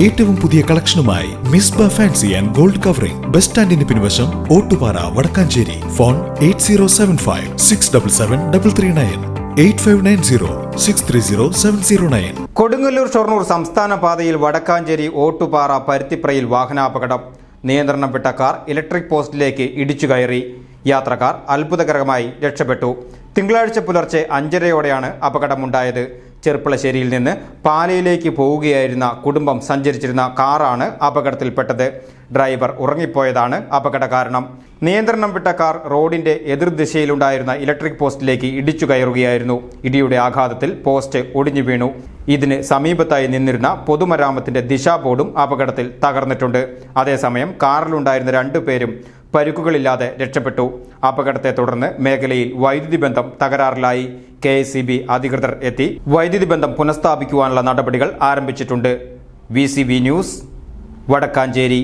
ഏറ്റവും പുതിയ കളക്ഷനുമായി Misba fancy and gold covering. Bus സ്റ്റാൻഡിന് പിൻവശം Ottupara Wadakkanchery. Phone eight zero seven five six double seven double three nine. Eight five nine zero six three zero seven zero nine. Kodungallur Shoranur സംസ്ഥാന പാതയിൽ വടക്കാഞ്ചേരി ഓട്ടുപാറ പരുത്തിപ്രയിൽ വാഹനാപകടം. നിയന്ത്രണം വിട്ട car electric പോസ്റ്റിലേക്ക് ഇടിച്ചു കയറി. യാത്രക്കാർ അത്ഭുതകരമായി രക്ഷപ്പെട്ടു. തിങ്കളാഴ്ച പുലർച്ചെ അഞ്ചരയോടെയാണ് അപകടമുണ്ടായത്. ചെർപ്പളശ്ശേരിയിൽ നിന്ന് പാലയിലേക്ക് പോവുകയായിരുന്ന കുടുംബം സഞ്ചരിച്ചിരുന്ന കാറാണ് അപകടത്തിൽപ്പെട്ടത്. ഡ്രൈവർ ഉറങ്ങിപ്പോയതാണ് അപകട കാരണം. നിയന്ത്രണം വിട്ട കാർ റോഡിന്റെ എതിർദിശയിലുണ്ടായിരുന്ന ഇലക്ട്രിക് പോസ്റ്റിലേക്ക് ഇടിച്ചു കയറുകയായിരുന്നു. ഇടിയുടെ ആഘാതത്തിൽ പോസ്റ്റ് ഒടിഞ്ഞു വീണു. ഇതിന് സമീപത്തായി നിന്നിരുന്ന പൊതുമരാമത്തിന്റെ ദിശാ ബോർഡും അപകടത്തിൽ തകർന്നിട്ടുണ്ട്. അതേസമയം കാറിലുണ്ടായിരുന്ന രണ്ടുപേരും പരുക്കുകളില്ലാതെ രക്ഷപ്പെട്ടു. അപകടത്തെ തുടർന്ന് മേഖലയിൽ വൈദ്യുതി ബന്ധം തകരാറിലായി. കെ അധികൃതർ എത്തി. വൈദ്യുതി ബന്ധം പുനഃസ്ഥാപിക്കുവാനുള്ള നടപടികൾ ആരംഭിച്ചിട്ടുണ്ട്. V news Wadakkanchery.